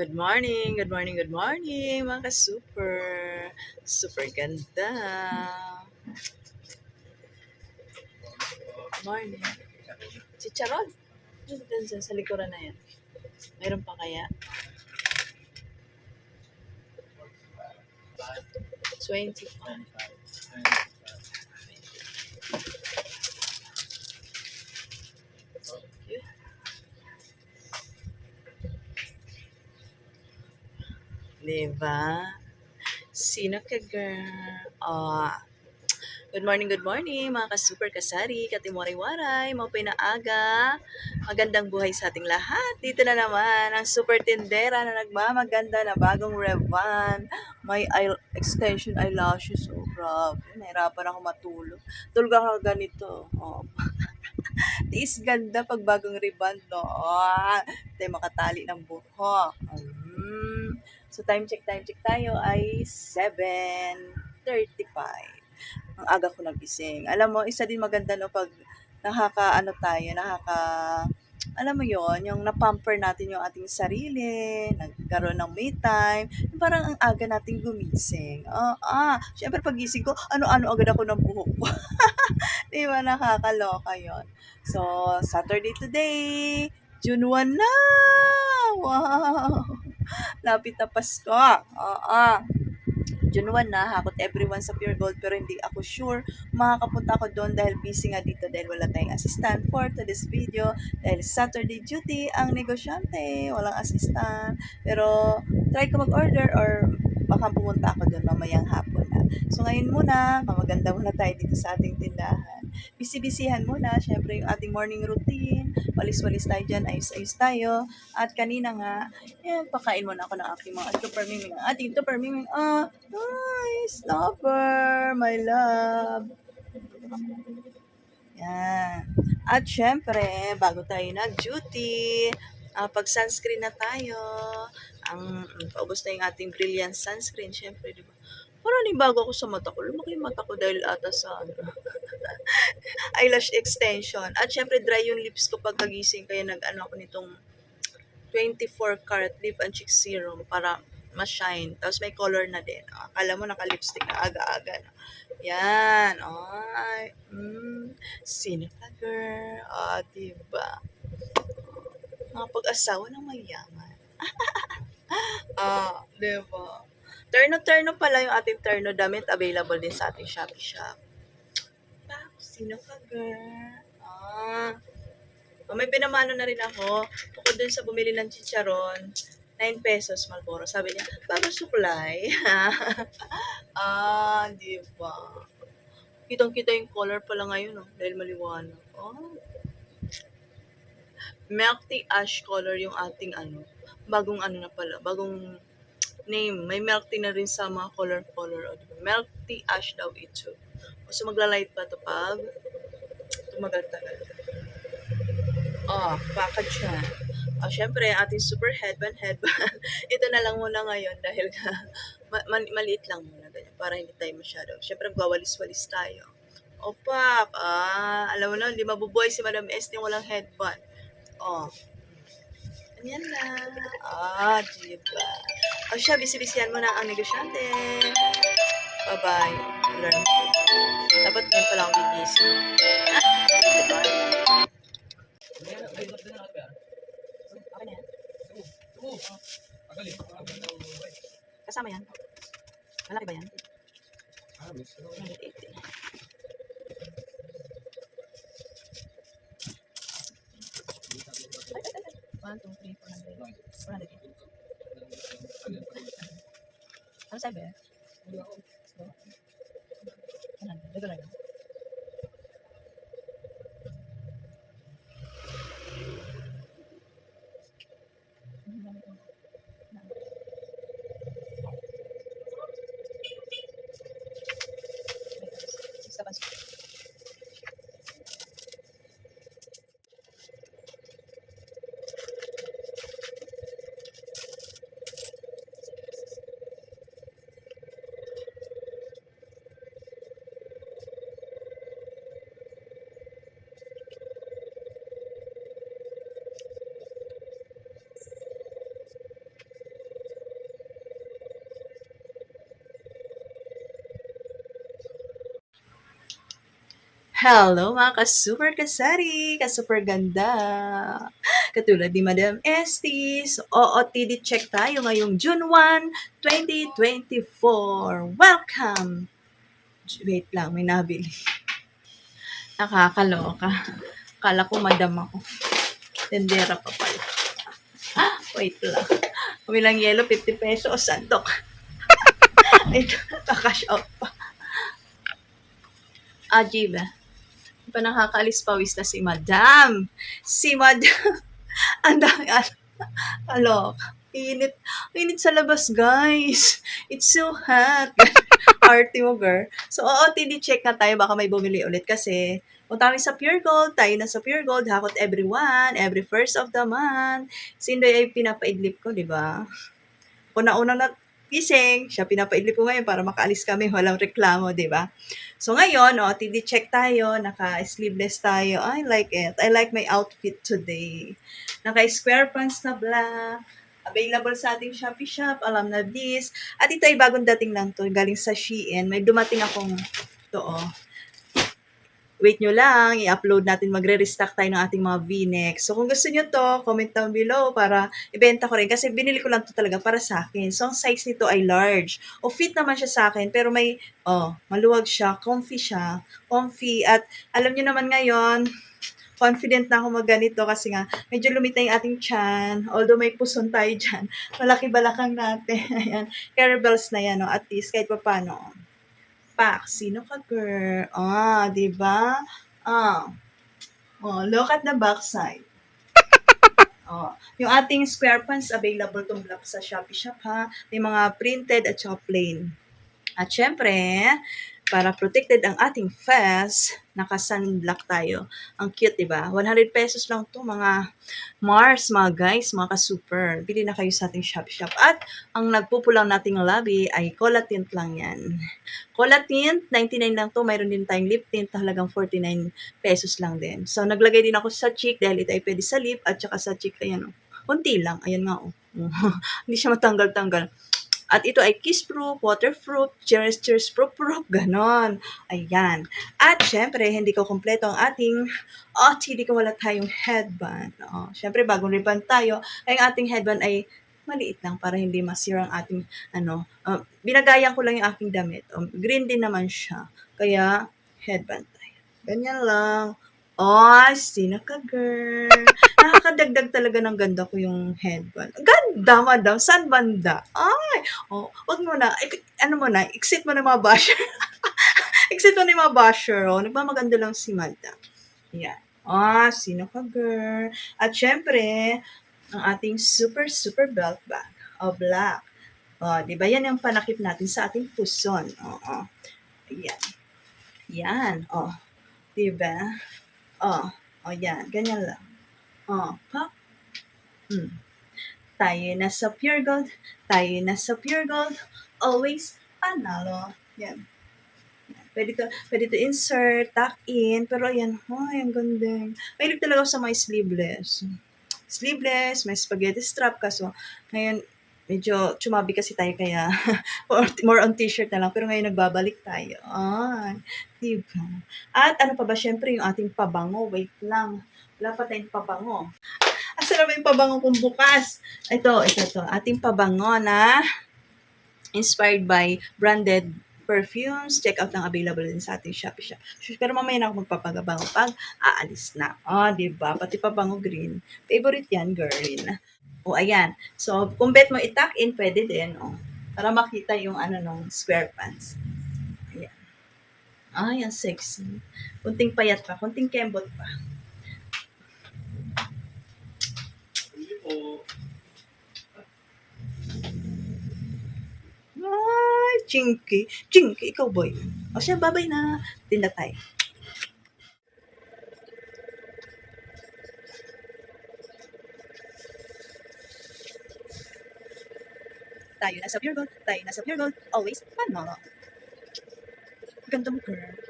Good morning, good morning, good morning, mga ka-super. Super ganda. Morning. Chicharon. Doon sa, sa likuran na yan. Mayroon pa kaya? 25. Diba? Sino ka, girl? Ah. Good morning, good morning, mga ka-super kasari, katimwaray-waray, mga pinaaga. Magandang buhay sa ating lahat. Dito na naman ang super tindera na nagmamaganda na bagong Revan. May eye extension eyelashes. Oh, grabe. Nahirapan ako matulog. Tulog ako ganito. Oh. Tiis ganda pag bagong ribbon, no? Ah, tayo makatali ng buhok. Mm. So, time check, time check tayo ay 7.35. Ang aga ko nagising. Alam mo, isa din maganda no pag nakaka, ano tayo, nakaka, alam mo yon yung napamper natin yung ating sarili, nagkaroon ng me time, parang ang aga nating gumising. Ah, ah, syempre pagising ko, ano-ano agad ako ng buhok ko. Di ba, nakakaloka yon So, Saturday today, June 1 na! Wow! Lapit na Pasko. Oo. June 1 na, hakot everyone sa Pure Gold pero hindi ako sure makakapunta ako doon dahil busy nga dito dahil wala tayong assistant for today's video dahil Saturday duty ang negosyante, walang assistant. Pero try ko mag-order or baka pumunta ako doon mamayang hapon na. So ngayon muna, mamaganda muna tayo dito sa ating tindahan. Bisi-bisihan muna, syempre yung ating morning routine, walis-walis tayo dyan, ayos-ayos tayo. At kanina nga, eh, pakain muna ako ng aking mga super miming. Ang ating super miming, ah, nice, lover, my love. Yan. At syempre, bago tayo nag-duty, ah, pag sunscreen na tayo, ang paubos na yung ating brilliant sunscreen, syempre, di ba? Parang bago ako sa mata ko. Lumaki yung mata ko dahil ata sa ano, eyelash extension. At syempre, dry yung lips ko pag kagising. Kaya nag-ano ako nitong 24 karat lip and cheek serum para ma-shine. Tapos may color na din. Ah, Akala mo naka-lipstick na aga-aga na. Yan. Ay. Mm. Sino ka, girl? Ah, diba? Mga pag-asawa ng mayaman. ah, diba? Terno-terno pala yung ating terno damit. Available din sa ating Shopee Shop. Pa, sino ka, girl? Ah. Oh, may pinamano na rin ako. Bukod dun sa bumili ng chicharon, 9 pesos Malboro. Sabi niya, bago supply. ah, di ba? Kitang-kita yung color pala ngayon, oh, dahil maliwanag. Oh. Milk ash color yung ating ano, bagong ano na pala, bagong name. May milk tea na rin sa mga color-color. O, diba? Milk tea ash daw ito. So, magla-light pa to pag tumagal-tagal. Oh, package siya. Oh, syempre, ating super headband, headband. Ito na lang muna ngayon dahil ma- ma- maliit lang muna ganyan para hindi tayo masyado. Syempre, magwawalis-walis tayo. Opak, ah, alam mo na, hindi mabubuhay si Madam S yung walang headband. Oh. Yan na. Ah, diba? O siya, bisibisihan mo na ang negosyante. Bye-bye. Learn. Dapat ngayon pala akong. Ah, na yan. Kasama yan. Malaki ba yan? 180. One, two, three, four hundred. Four hundred. Ano sabi? One hundred. Dito lang. Hello mga ka-super kasari, ka-super ganda. Katulad ni Madam Estes, OOTD check tayo ngayong June 1, 2024. Welcome! Wait lang, may nabili. Nakakaloka. Kala ko madam ako. Tendera pa pala. Ah, wait lang. Kumilang yellow, 50 pesos. Sandok. Ito, kakash out pa. Ajib. Pa nakakaalis pawis na si Madam. Si Madam. Ang dami. Alok. Init. Init sa labas, guys. It's so hot. Arty mo, girl. So, oo, check na tayo. Baka may bumili ulit kasi punta kami sa Pure Gold. Tayo na sa Pure Gold. Hakot everyone. Every first of the month. Si Indoy ay pinapaidlip ko, di ba? Kung naunang na gising, siya pinapaidlip ko ngayon para makaalis kami. Walang reklamo, di ba? So ngayon, oh, TD check tayo, naka-sleeveless tayo. I like it. I like my outfit today. Naka-square pants na black. Available sa ating Shopee Shop. Alam na this. At ito ay bagong dating lang to. Galing sa Shein. May dumating akong to, oh. Wait nyo lang, i-upload natin, magre-restock tayo ng ating mga v-neck. So, kung gusto nyo to, comment down below para ibenta ko rin. Kasi binili ko lang to talaga para sa akin. So, ang size nito ay large. O fit naman siya sa akin, pero may, oh, maluwag siya, comfy siya, comfy. At alam nyo naman ngayon, confident na ako magganito kasi nga, medyo lumita yung ating chan. Although may puson tayo dyan, malaki balakang natin. Ayan, caravels na yan, no? at least kahit pa paano. Pak, sino ka, girl? Ah, di ba? Ah. Oh, look at the backside. Oh, yung ating square pants available tong black sa Shopee Shop ha. May mga printed at saka plain. At syempre, para protected ang ating face, naka-sunblock tayo. Ang cute, di ba? 100 pesos lang to mga Mars, mga guys, mga ka-super. Bili na kayo sa ating Shopee Shop. At ang nagpupulang nating labi ay cola tint lang yan. Cola tint, 99 lang to. Mayroon din tayong lip tint, halagang 49 pesos lang din. So, naglagay din ako sa cheek dahil ito ay pwede sa lip at saka sa cheek, ayan o. Kunti lang, ayan nga o. Hindi siya matanggal-tanggal. At ito ay kiss-proof, waterproof, cheers-cheers-proof, proof, ganon. Ayan. At syempre, hindi ko kompleto ang ating, oh, hindi ko wala tayong headband. Oh, syempre, bagong ribbon tayo. Ay, ang ating headband ay maliit lang para hindi masira ang ating, ano, uh, binagayan ko lang yung aking damit. Um, green din naman siya. Kaya, headband tayo. Ganyan lang. Oh, sino ka, girl? Nakakadagdag talaga ng ganda ko yung headband. Ganda, madam. Saan banda? Ay, oh, wag mo na. Ano mo na, exit mo na mga basher. exit mo na yung mga basher, oh. Nagmamaganda lang si madam. Yan. Ah, sino ka, girl? At syempre, ang ating super, super belt bag. Oh, black. Oh, di ba? Yan yung panakip natin sa ating puson. Oo. Yan. Yan. Oh. Di ba? Oh. Oh, yan. Ganyan lang. Oh, pop. Hmm. Tayo na sa pure gold. Tayo na sa pure gold. Always panalo. Yan. Pwede to, pwede to insert, tuck in, pero ayan, ay, ang ganda. Mahilig talaga sa may sleeveless. Sleeveless, may spaghetti strap, kaso ngayon, medyo chumabi kasi tayo kaya more, on t-shirt na lang. Pero ngayon nagbabalik tayo. Ay, diba? At ano pa ba, syempre yung ating pabango. Wait lang. Wala pa tayong pabango. Asa na ba yung pabango kung bukas? Ito, ito, ito. Ating pabango na inspired by branded perfumes. Check out ng available din sa ating Shopee Shop. Pero mamaya na ako magpapagabango pag aalis na. Oh, di ba? Pati pabango green. Favorite yan, girl. O, ayan. So, kung bet mo itak in, pwede din, oh. Para makita yung ano nung square pants. Ayan. Ay, ang sexy. Kunting payat pa, kunting kembot pa. Ay, chinky. Chinky, ikaw boy. O siya, babay na. Tinda tayo. Tayo na sa pure gold. Tayo na sa pure gold. Always panalo. Ganda mo, girl.